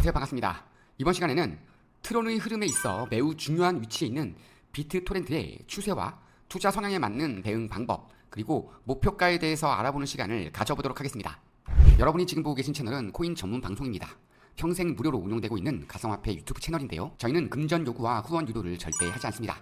안녕하세요 반갑습니다. 이번 시간에는 트론의 흐름에 있어 매우 중요한 위치에 있는 비트 토렌트의 추세와 투자 성향에 맞는 대응 방법 그리고 목표가에 대해서 알아보는 시간을 가져보도록 하겠습니다. 여러분이 지금 보고 계신 채널은 코인 전문 방송입니다. 평생 무료로 운영되고 있는 가상화폐 유튜브 채널인데요. 저희는 금전 요구와 후원 유도를 절대 하지 않습니다.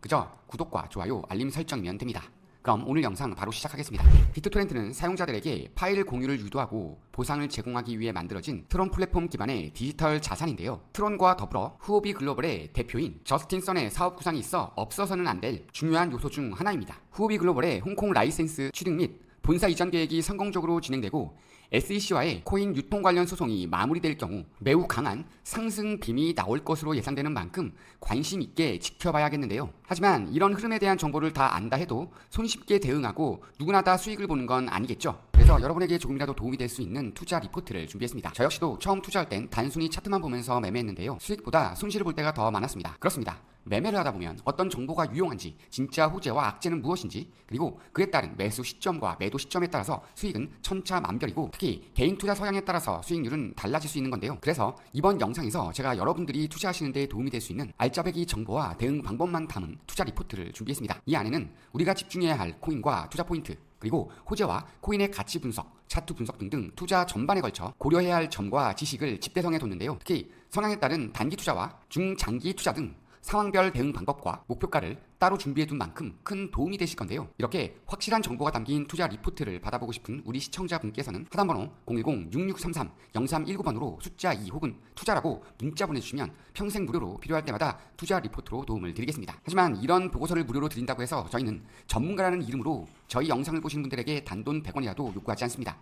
그저 구독과 좋아요 알림 설정이면 됩니다 그럼 오늘 영상 바로 시작하겠습니다. 비트토렌트는 사용자들에게 파일 공유를 유도하고 보상을 제공하기 위해 만들어진 트론 플랫폼 기반의 디지털 자산인데요. 트론과 더불어 후오비 글로벌의 대표인 저스틴 선의 사업 구상이 있어 없어서는 안 될 중요한 요소 중 하나입니다. 후오비 글로벌의 홍콩 라이센스 취득 및 본사 이전 계획이 성공적으로 진행되고 SEC와의 코인 유통 관련 소송이 마무리될 경우 매우 강한 상승 빔이 나올 것으로 예상되는 만큼 관심 있게 지켜봐야겠는데요. 하지만 이런 흐름에 대한 정보를 다 안다 해도 손쉽게 대응하고 누구나 다 수익을 보는 건 아니겠죠. 그래서 여러분에게 조금이라도 도움이 될 수 있는 투자 리포트를 준비했습니다. 저 역시도 처음 투자할 땐 단순히 차트만 보면서 매매했는데요. 수익보다 손실을 볼 때가 더 많았습니다. 그렇습니다. 매매를 하다 보면 어떤 정보가 유용한지, 진짜 호재와 악재는 무엇인지, 그리고 그에 따른 매수 시점과 매도 시점에 따라서 수익은 천차만별이고 특히 개인 투자 성향에 따라서 수익률은 달라질 수 있는 건데요. 그래서 이번 영상에서 제가 여러분들이 투자하시는 데 도움이 될 수 있는 알짜배기 정보와 대응 방법만 담은 투자 리포트를 준비했습니다. 이 안에는 우리가 집중해야 할 코인과 투자 포인트, 그리고 호재와 코인의 가치 분석, 차트 분석 등등 투자 전반에 걸쳐 고려해야 할 점과 지식을 집대성해 뒀는데요. 특히 성향에 따른 단기 투자와 중장기 투자 등 상황별 대응 방법과 목표가를 따로 준비해 둔 만큼 큰 도움이 되실 건데요. 이렇게 확실한 정보가 담긴 투자 리포트를 받아보고 싶은 우리 시청자분께서는 하단번호 010-6633-0319번으로 숫자 2 혹은 투자라고 문자 보내주시면 평생 무료로 필요할 때마다 투자 리포트로 도움을 드리겠습니다. 하지만 이런 보고서를 무료로 드린다고 해서 저희는 전문가라는 이름으로 저희 영상을 보시는 분들에게 단돈 100원이라도 요구하지 않습니다.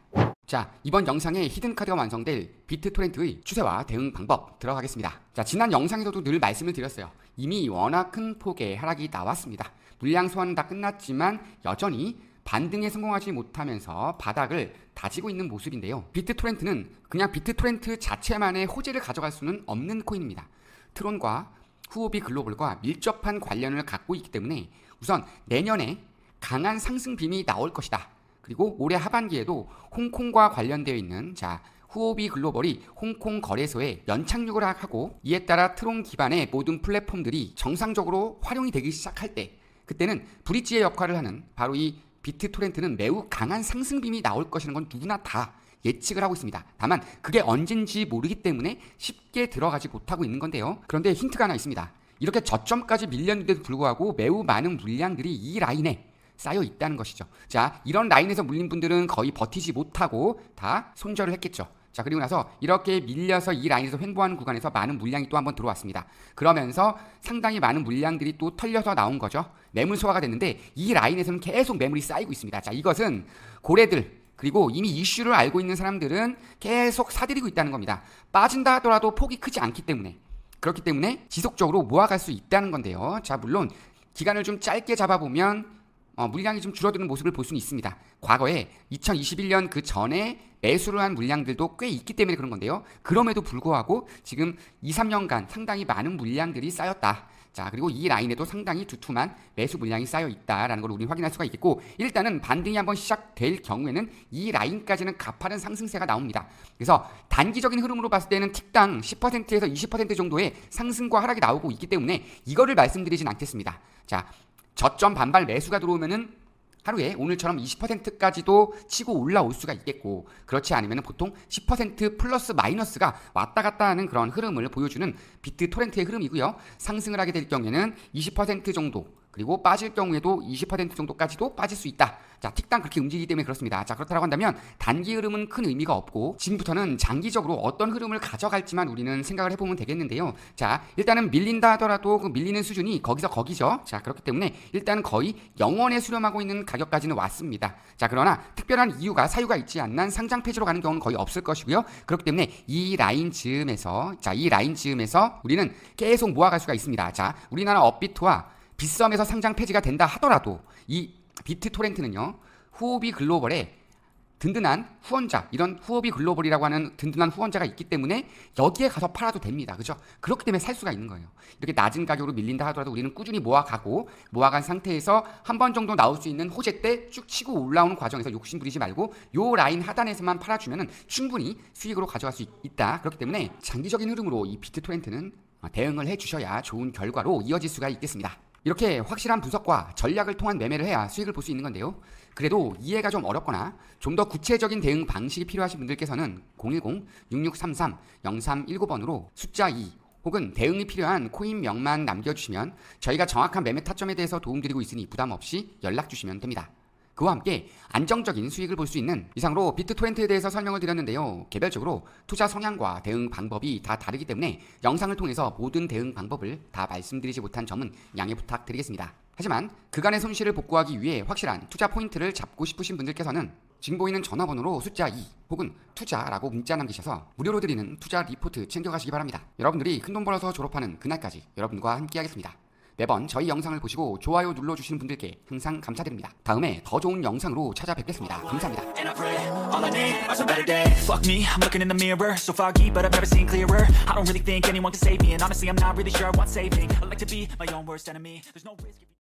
자, 이번 영상에 히든카드가 완성될 비트토렌트의 추세와 대응 방법 들어가겠습니다. 자, 지난 영상에서도 늘 말씀을 드렸어요. 이미 워낙 큰 폭의 하락이 나왔습니다. 물량 소화는 다 끝났지만 여전히 반등에 성공하지 못하면서 바닥을 다지고 있는 모습인데요. 비트토렌트는 그냥 비트토렌트 자체만의 호재를 가져갈 수는 없는 코인입니다. 트론과 후오비 글로벌과 밀접한 관련을 갖고 있기 때문에 우선 내년에 강한 상승 빔이 나올 것이다. 그리고 올해 하반기에도 홍콩과 관련되어 있는 자 후오비 글로벌이 홍콩 거래소에 연착륙을 하고 이에 따라 트론 기반의 모든 플랫폼들이 정상적으로 활용이 되기 시작할 때 그때는 브릿지의 역할을 하는 바로 이 비트 토렌트는 매우 강한 상승빔이 나올 것이라는 건 누구나 다 예측을 하고 있습니다. 다만 그게 언젠지 모르기 때문에 쉽게 들어가지 못하고 있는 건데요. 그런데 힌트가 하나 있습니다. 이렇게 저점까지 밀렸는데도 불구하고 매우 많은 물량들이 이 라인에 쌓여 있다는 것이죠. 자, 이런 라인에서 물린 분들은 거의 버티지 못하고 다 손절을 했겠죠. 자, 그리고 나서 이렇게 밀려서 이 라인에서 횡보하는 구간에서 많은 물량이 또 한번 들어왔습니다. 그러면서 상당히 많은 물량들이 또 털려서 나온 거죠. 매물 소화가 됐는데 이 라인에서는 계속 매물이 쌓이고 있습니다. 자, 이것은 고래들 그리고 이미 이슈를 알고 있는 사람들은 계속 사들이고 있다는 겁니다. 빠진다 하더라도 폭이 크지 않기 때문에 그렇기 때문에 지속적으로 모아갈 수 있다는 건데요. 자, 물론 기간을 좀 짧게 잡아보면 어, 물량이 좀 줄어드는 모습을 볼 수는 있습니다. 과거에 2021년 그 전에 매수를 한 물량들도 꽤 있기 때문에 그런 건데요. 그럼에도 불구하고 지금 2, 3년간 상당히 많은 물량들이 쌓였다. 자, 그리고 이 라인에도 상당히 두툼한 매수 물량이 쌓여 있다라는 걸 우리 확인할 수가 있겠고, 일단은 반등이 한번 시작될 경우에는 이 라인까지는 가파른 상승세가 나옵니다. 그래서 단기적인 흐름으로 봤을 때는 틱당 10%에서 20% 정도의 상승과 하락이 나오고 있기 때문에 이거를 말씀드리진 않겠습니다. 자, 저점 반발 매수가 들어오면은 하루에 오늘처럼 20%까지도 치고 올라올 수가 있겠고 그렇지 않으면 보통 10% 플러스 마이너스가 왔다 갔다 하는 그런 흐름을 보여주는 비트 토렌트의 흐름이고요. 상승을 하게 될 경우에는 20% 정도 그리고 빠질 경우에도 20% 정도까지도 빠질 수 있다. 자, 틱당 그렇게 움직이기 때문에 그렇습니다. 자, 그렇다고 한다면 단기 흐름은 큰 의미가 없고 지금부터는 장기적으로 어떤 흐름을 가져갈지만 우리는 생각을 해보면 되겠는데요. 자, 일단은 밀린다 하더라도 그 밀리는 수준이 거기서 거기죠. 자, 그렇기 때문에 일단 거의 영원에 수렴하고 있는 가격까지는 왔습니다. 자, 그러나 특별한 이유가 사유가 있지 않는 상장 폐지로 가는 경우는 거의 없을 것이고요. 그렇기 때문에 이 라인 즈음에서 자, 이 라인 즈음에서 우리는 계속 모아갈 수가 있습니다. 자, 우리나라 업비트와 빗썸에서 상장 폐지가 된다 하더라도 이 비트 토렌트는요 후오비 글로벌의 든든한 후원자, 이런 후업이 글로벌이라고 하는 든든한 후원자가 있기 때문에 여기에 가서 팔아도 됩니다. 그죠? 그렇기 때문에 살 수가 있는 거예요. 이렇게 낮은 가격으로 밀린다 하더라도 우리는 꾸준히 모아가고 모아간 상태에서 한 번 정도 나올 수 있는 호재 때 쭉 치고 올라오는 과정에서 욕심 부리지 말고 요 라인 하단에서만 팔아주면은 충분히 수익으로 가져갈 수 있, 있다. 그렇기 때문에 장기적인 흐름으로 이 비트 토렌트는 어, 대응을 해주셔야 좋은 결과로 이어질 수가 있겠습니다. 이렇게 확실한 분석과 전략을 통한 매매를 해야 수익을 볼 수 있는 건데요. 그래도 이해가 좀 어렵거나 좀 더 구체적인 대응 방식이 필요하신 분들께서는 010-6633-0319번으로 숫자 2 혹은 대응이 필요한 코인 명만 남겨주시면 저희가 정확한 매매 타점에 대해서 도움드리고 있으니 부담 없이 연락 주시면 됩니다. 그와 함께 안정적인 수익을 볼 수 있는 이상으로 비트토렌트에 대해서 설명을 드렸는데요. 개별적으로 투자 성향과 대응 방법이 다 다르기 때문에 영상을 통해서 모든 대응 방법을 다 말씀드리지 못한 점은 양해 부탁드리겠습니다. 하지만 그간의 손실을 복구하기 위해 확실한 투자 포인트를 잡고 싶으신 분들께서는 지금 보이는 전화번호로 숫자 2 혹은 투자라고 문자 남기셔서 무료로 드리는 투자 리포트 챙겨가시기 바랍니다. 여러분들이 큰 돈 벌어서 졸업하는 그날까지 여러분과 함께하겠습니다. 매번 저희 영상을 보시고 좋아요 눌러주시는 분들께 항상 감사드립니다. 다음에 더 좋은 영상으로 찾아뵙겠습니다. 감사합니다.